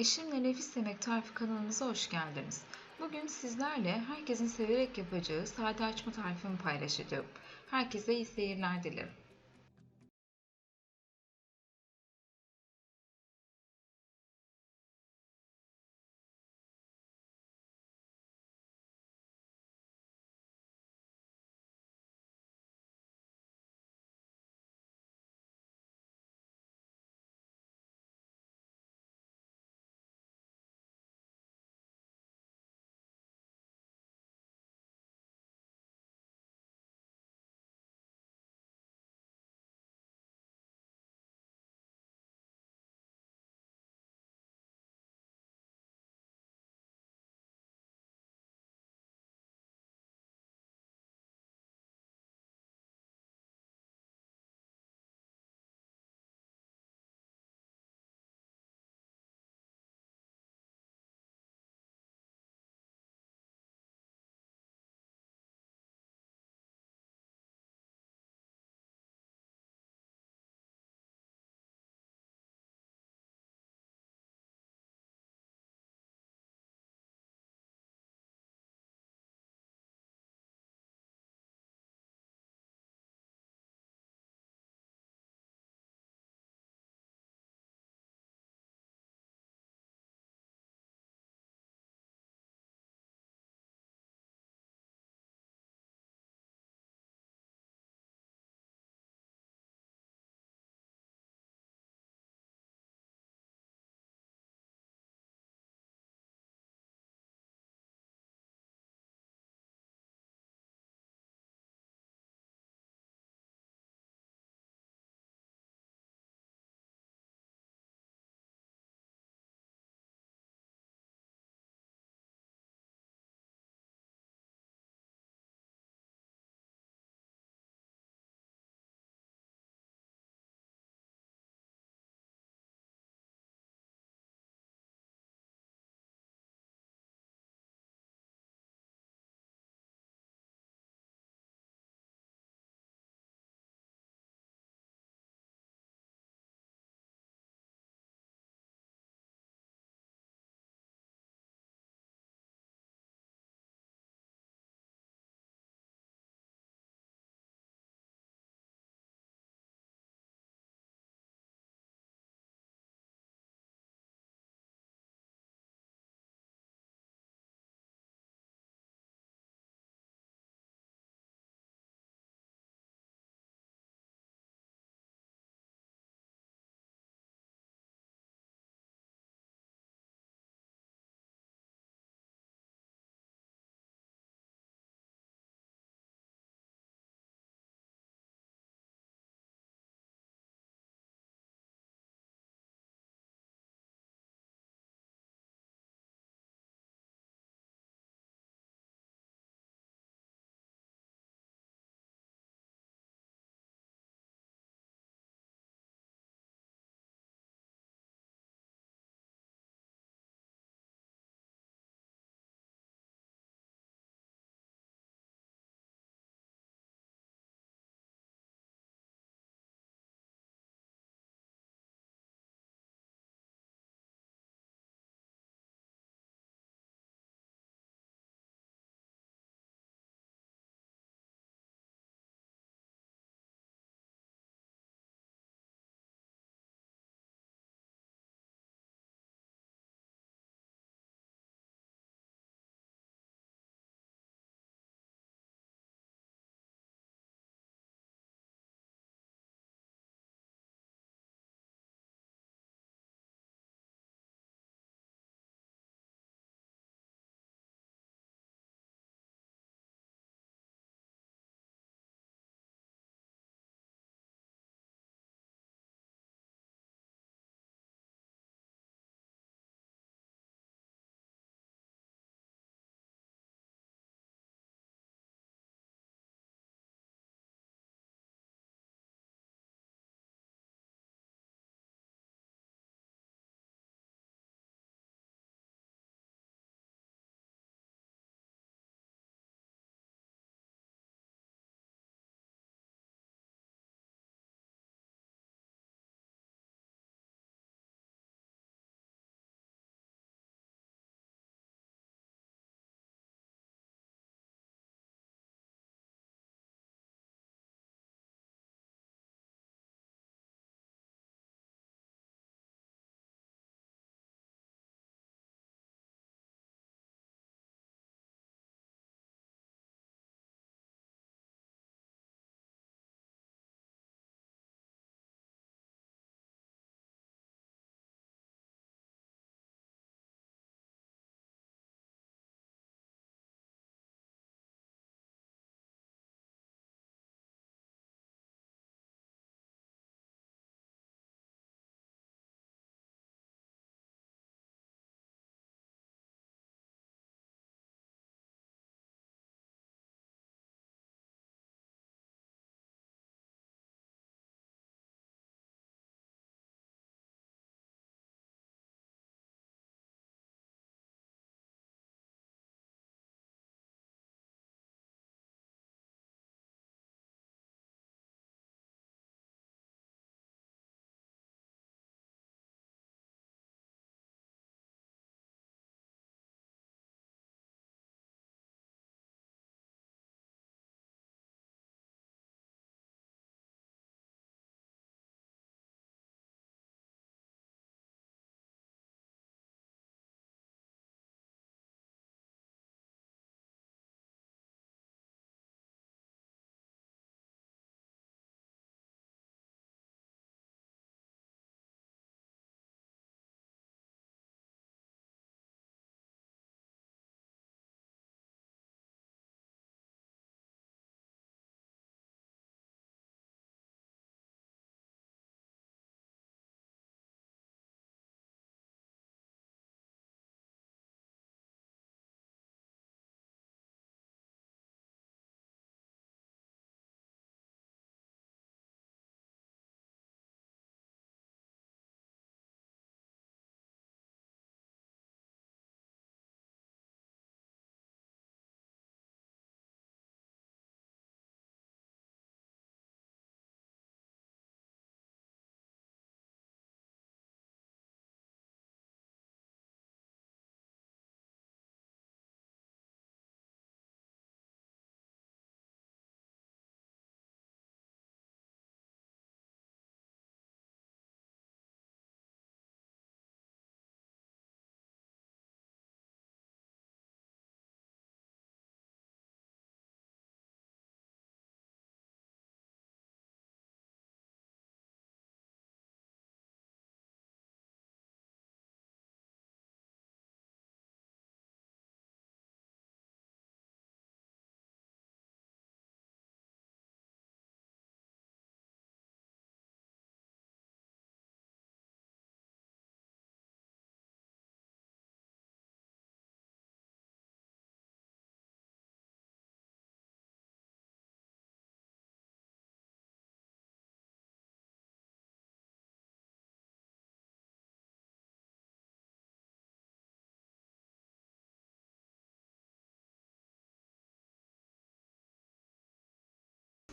Eşimle Nefis Yemek Tarifi kanalımıza hoş geldiniz. Bugün sizlerle herkesin severek yapacağı sade açma tarifimi paylaşacağım. Herkese iyi seyirler dilerim.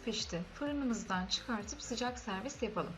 Pişti. Fırınımızdan çıkartıp sıcak servis yapalım.